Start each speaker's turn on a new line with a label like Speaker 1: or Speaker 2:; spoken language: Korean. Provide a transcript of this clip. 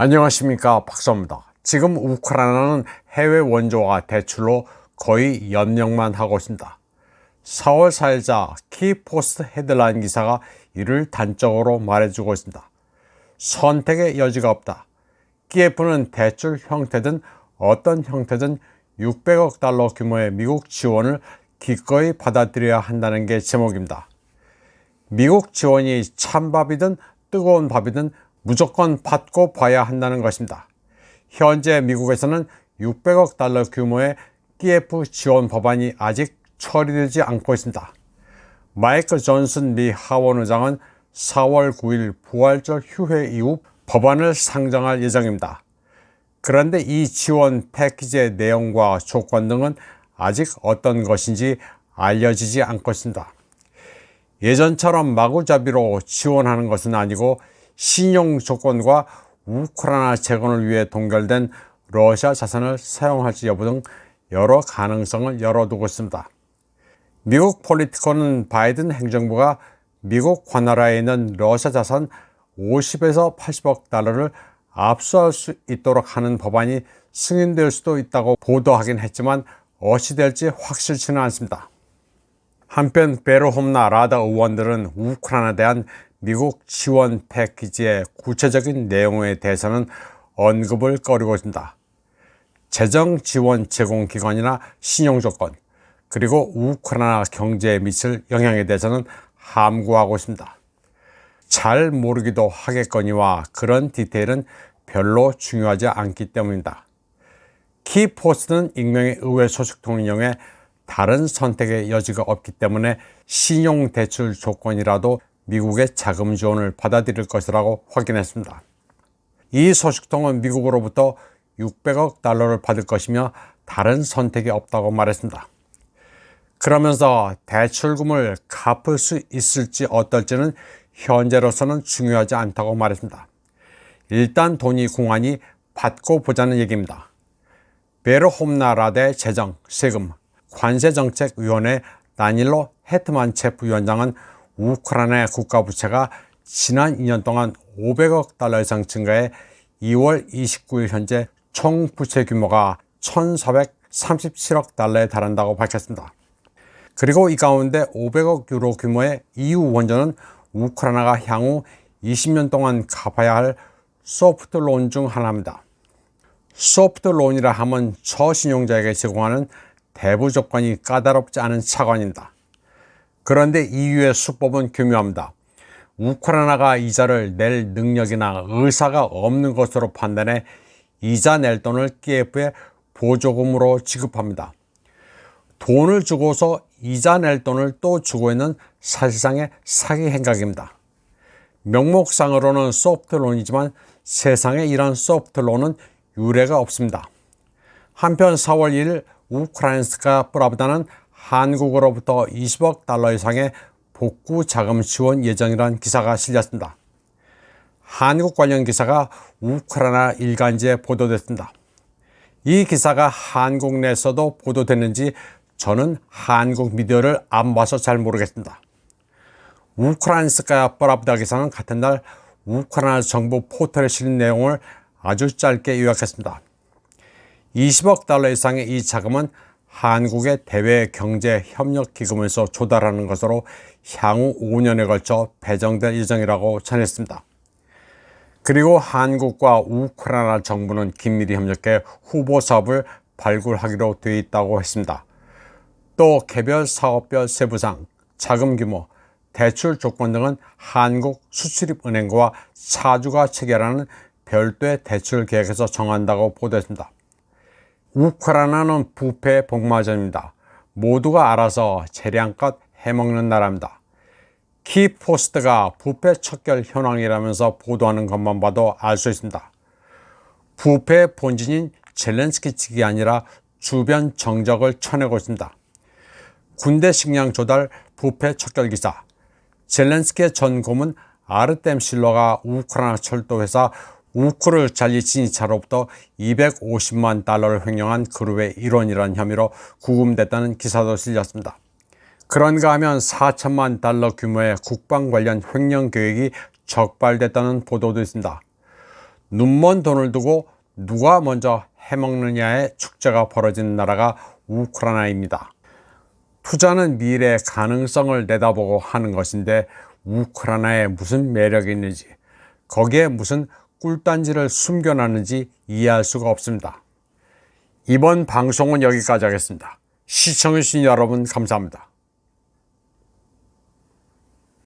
Speaker 1: 안녕하십니까 박사입니다. 지금 우크라이나는 해외 원조와 대출로 거의 연명만 하고 있습니다. 4월 4일자 키포스트 헤드라인 기사가 이를 단적으로 말해주고 있습니다. 선택의 여지가 없다. 키예프는 대출 형태든 어떤 형태든 600억 달러 규모의 미국 지원을 기꺼이 받아들여야 한다는 게 제목입니다. 미국 지원이 찬밥이든 뜨거운 밥이든 무조건 받고 봐야 한다는 것입니다. 현재 미국에서는 600억 달러 규모의 TF 지원 법안이 아직 처리되지 않고 있습니다. 마이크 존슨 미 하원 의장은 4월 9일 부활절 휴회 이후 법안을 상정할 예정입니다. 그런데 이 지원 패키지의 내용과 조건 등은 아직 어떤 것인지 알려지지 않고 있습니다. 예전처럼 마구잡이로 지원하는 것은 아니고 신용 조건과 우크라이나 재건을 위해 동결된 러시아 자산을 사용할지 여부 등 여러 가능성을 열어두고 있습니다. 미국 폴리티코는 바이든 행정부가 미국 관할하에 있는 러시아 자산 50에서 80억 달러를 압수할 수 있도록 하는 법안이 승인될 수도 있다고 보도하긴 했지만 어찌 될지 확실치는 않습니다. 한편 베르홈나 라다 의원들은 우크라이나에 대한 미국 지원 패키지의 구체적인 내용에 대해서는 언급을 꺼리고 있습니다. 재정 지원 제공 기관이나 신용 조건, 그리고 우크라이나 경제에 미칠 영향에 대해서는 함구하고 있습니다. 잘 모르기도 하겠거니와 그런 디테일은 별로 중요하지 않기 때문입니다. 키포스는 익명의 의회 소식통을 이용해 다른 선택의 여지가 없기 때문에 신용대출 조건이라도 미국의 자금 지원을 받아들일 것이라고 확인했습니다. 이 소식통은 미국으로부터 600억 달러를 받을 것이며 다른 선택이 없다고 말했습니다. 그러면서 대출금을 갚을 수 있을지 어떨지는 현재로서는 중요하지 않다고 말했습니다. 일단 돈이 공안이 받고 보자는 얘기입니다. 베르홈나라대 재정, 세금, 관세정책위원회 다닐로 헤트만체프 위원장은 우크라이나 국가 부채가 지난 2년 동안 500억 달러 이상 증가해 2월 29일 현재 총 부채 규모가 1,437억 달러에 달한다고 밝혔습니다. 그리고 이 가운데 500억 유로 규모의 EU 원전은 우크라이나가 향후 20년 동안 갚아야 할 소프트 론 중 하나입니다. 소프트 론이라 하면 저신용자에게 제공하는 대부 조건이 까다롭지 않은 차관입니다. 그런데 EU의 수법은 교묘합니다. 우크라이나가 이자를 낼 능력이나 의사가 없는 것으로 판단해 이자 낼 돈을 키예프에 보조금으로 지급합니다. 돈을 주고서 이자 낼 돈을 또 주고 있는 사실상의 사기 행각입니다. 명목상으로는 소프트론이지만 세상에 이런 소프트론은 유례가 없습니다. 한편 4월 1일 우크라이나스카 프라브다는 한국으로부터 20억 달러 이상의 복구 자금 지원 예정이라는 기사가 실렸습니다. 한국 관련 기사가 우크라이나 일간지에 보도됐습니다. 이 기사가 한국 내에서도 보도됐는지 저는 한국 미디어를 안 봐서 잘 모르겠습니다. 우크라이나스카야 프라브다 기사는 같은 날 우크라이나 정부 포털에 실린 내용을 아주 짧게 요약했습니다. 20억 달러 이상의 이 자금은 한국의 대외 경제 협력 기금에서 조달하는 것으로 향후 5년에 걸쳐 배정될 예정이라고 전했습니다. 그리고 한국과 우크라이나 정부는 긴밀히 협력해 후보 사업을 발굴하기로 되어 있다고 했습니다. 또 개별 사업별 세부상, 자금 규모, 대출 조건 등은 한국 수출입은행과 사주가 체결하는 별도의 대출 계획에서 정한다고 보도했습니다. 우크라이나는 부패 복마전입니다. 모두가 알아서 재량껏 해먹는 나라입니다. 키포스트가 부패 척결 현황이라면서 보도하는 것만 봐도 알 수 있습니다. 부패 본진인 젤렌스키 측이 아니라 주변 정적을 쳐내고 있습니다. 군대 식량 조달 부패 척결 기사 젤렌스키의 전 고문 아르템 실러가 우크라이나 철도회사 우크를 잘리친 차로부터 250만 달러를 횡령한 그룹의 일원이라는 혐의로 구금됐다는 기사도 실렸습니다. 그런가 하면 4천만 달러 규모의 국방 관련 횡령 계획이 적발됐다는 보도도 있습니다. 눈먼 돈을 두고 누가 먼저 해먹느냐의 축제가 벌어지는 나라가 우크라이나입니다. 투자는 미래의 가능성을 내다보고 하는 것인데 우크라이나에 무슨 매력이 있는지 거기에 무슨 꿀단지를 숨겨놨는지 이해할 수가 없습니다. 이번 방송은 여기까지 하겠습니다. 시청해주신 여러분 감사합니다.